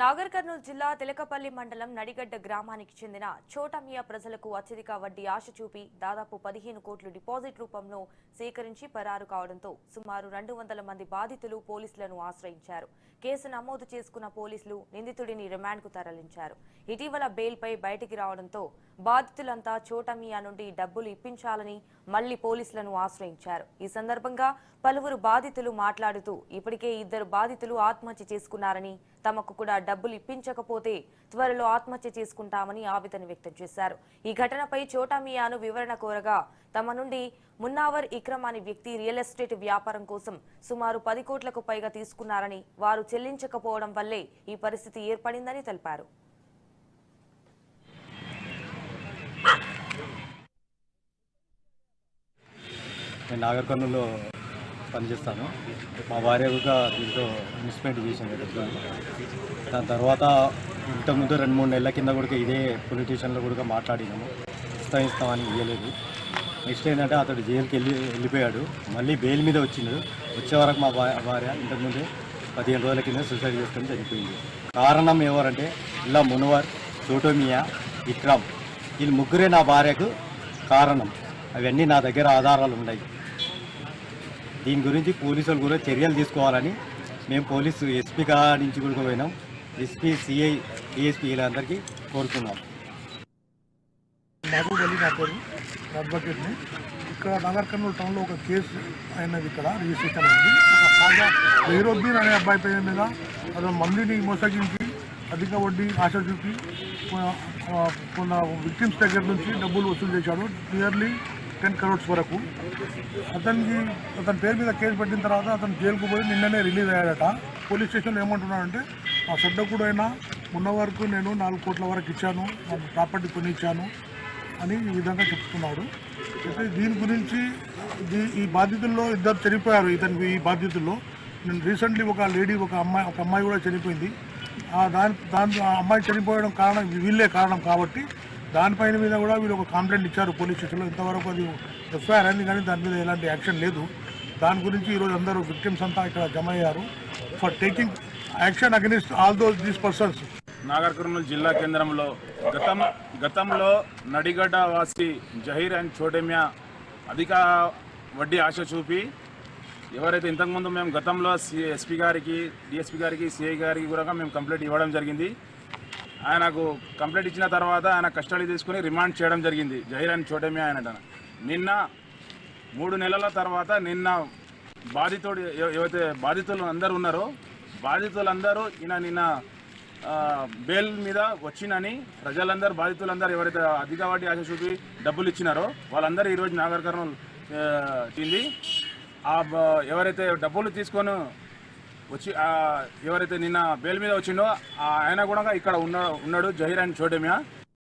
నాగర్ కర్నూలు జిల్లా తిలకపల్లి మండలం నడిగడ్డ గ్రామానికి చెందిన చోటమియా ప్రజలకు అత్యధిక వడ్డీ ఆశ చూపి దాదాపు పదిహేను కోట్లు డిపాజిట్ రూపంలో సేకరించి పరారు కావడంతో సుమారు రెండు వందల మంది బాధితులు పోలీసులను ఆశ్రయించారు. కేసు నమోదు చేసుకున్న పోలీసులు నిందితుడిని రిమాండ్కు తరలించారు. ఇటీవల బెయిల్పై బయటికి రావడంతో బాధితులంతా చోటమియా నుండి డబ్బులు ఇప్పించాలని మళ్ళీ పోలీసులను ఆశ్రయించారు. ఈ సందర్భంగా పలువురు బాధితులు మాట్లాడుతూ ఇప్పటికే ఇద్దరు బాధితులు ఆత్మహత్య చేసుకున్నారని తమకు కూడా డబ్బులు ఇప్పించకపోతే త్వరలో ఆత్మహత్య చేసుకుంటామని ఆవేదన వ్యక్తం చేశారు. ఈ ఘటనపై చోటామియాను వివరణ కోరగా తమ నుండి మున్నావర్ ఇక్రమ్ అనే వ్యక్తి రియల్ ఎస్టేట్ వ్యాపారం కోసం సుమారు పది కోట్లకు పైగా తీసుకున్నారని వారు చెల్లించకపోవడం వల్లే ఈ పరిస్థితి ఏర్పడిందని తెలిపారు. నేను పనిచేస్తాను. మా భార్య కూడా దీంట్లో ఇన్వెస్ట్మెంట్ చేసింది దాని తర్వాత ఇంతకుముందు రెండు మూడు నెలల కింద కూడా ఇదే పొలిటీషియన్లో కూడా మాట్లాడినాము. ఇస్తాం ఇస్తామని ఇవ్వలేదు నెక్స్ట్ ఏంటంటే అతడు జైలుకి వెళ్ళి వెళ్ళిపోయాడు. మళ్ళీ బెయిల్ మీద వచ్చిండు. వచ్చే వరకు మా భార్య ఇంతకుముందే పదిహేను రోజుల కింద సూసైడ్ చేసుకొని చనిపోయింది కారణం ఎవరంటే ఇలా మునవర్ చోటోమియా విక్రమ్ వీళ్ళు ముగ్గురే నా భార్యకు కారణం. అవన్నీ నా దగ్గర ఆధారాలు ఉన్నాయి. దీని గురించి పోలీసులు కూడా చర్యలు తీసుకోవాలని మేము పోలీసు ఎస్పీ కా నుంచి కూడా పోయినాం. ఎస్పీ సిఐ డిఎస్పీ వీళ్ళందరికీ కోరుతున్నాం. మహబూబ్ అలీ నా పేరు అడ్వకేట్ని ఇక్కడ నగర్ కర్నూలు టౌన్లో ఒక కేసు అయినది ఇక్కడ రిజిస్ట్రేషన్ అయింది. ఒక ఖాజా అనే అబ్బాయి పేరు మీద అతను మందిని మోసగించి అధిక వడ్డీ ఆశ చూపి కొన్న విక్టిమ్స్ దగ్గర నుంచి డబ్బులు వసూలు చేశాడు. నియర్లీ టెన్ కరోడ్స్ వరకు. అతనికి అతని పేరు మీద కేసు పెట్టిన తర్వాత అతను జైలుకు పోయి నిన్ననే రిలీజ్ అయ్యాడట. పోలీస్ స్టేషన్లో ఏమంటున్నాడంటే ఆ సొడ్డకుడైనా ఉన్న వరకు నేను నాలుగు కోట్ల వరకు ఇచ్చాను ప్రాపర్టీ కొని ఇచ్చాను అని ఈ విధంగా చెప్తున్నాడు. అయితే దీని గురించి దీ- ఈ బాధితుల్లో ఇద్దరు చనిపోయారు ఇతనికి ఈ బాధితుల్లో. నేను రీసెంట్లీ ఒక లేడీ ఒక అమ్మాయి ఒక అమ్మాయి కూడా చనిపోయింది. దాని దాని ఆ అమ్మాయి చనిపోవడం కారణం వీళ్ళే కారణం కాబట్టి దానిపైన మీద కూడా వీళ్ళు ఒక కంప్లైంట్ ఇచ్చారు పోలీస్ స్టేషన్లో ఇంతవరకు అది ఎఫ్ఐఆర్ అయింది కానీ దాని మీద ఎలాంటి యాక్షన్ లేదు. దాని గురించి ఈరోజు అందరూ విక్టిమ్స్ అంతా ఇక్కడ జమ అయ్యారు. For taking action against all those these persons Nagarkurnool జిల్లా కేంద్రంలో గతం గతంలో నడిగడ్డ వాసి జహీర్ అండ్ చోటమ్యా అధిక వడ్డీ ఆశ చూపి ఎవరైతే ఇంతకుముందు మేము గతంలో సి ఎస్పీ గారికి డిఎస్పీ గారికి సిఐ గారికి కూడా మేము కంప్లైంట్ ఇవ్వడం జరిగింది. ఆయనకు కంప్లైంట్ ఇచ్చిన తర్వాత ఆయన కస్టడీ తీసుకుని రిమాండ్ చేయడం జరిగింది. జహీర్ అండ్ ఆయన నిన్న మూడు నెలల తర్వాత నిన్న బాధితుడు ఎవ- ఎవరైతే బాధితులు అందరూ ఉన్నారో బాధితులందరూ ఈయన నిన్న బెయిల్ మీద వచ్చినని ప్రజలందరూ బాధితులందరూ ఎవరైతే అధిక వడ్డీ ఆశ చూపి డబ్బులు ఇచ్చినారో వాళ్ళందరూ ఈరోజు నాగరికరణం కర్నూలు ఆ, తింది ఆ బ- ఎవరైతే డబ్బులు తీసుకొని వచ్చి ఎవరైతే నిన్న బెయిల్ మీద వచ్చిండో ఆ ఆయన కూడా ఇక్కడ ఉన్న ఉన్నాడు జహీర్ అండ్ చోటమియా.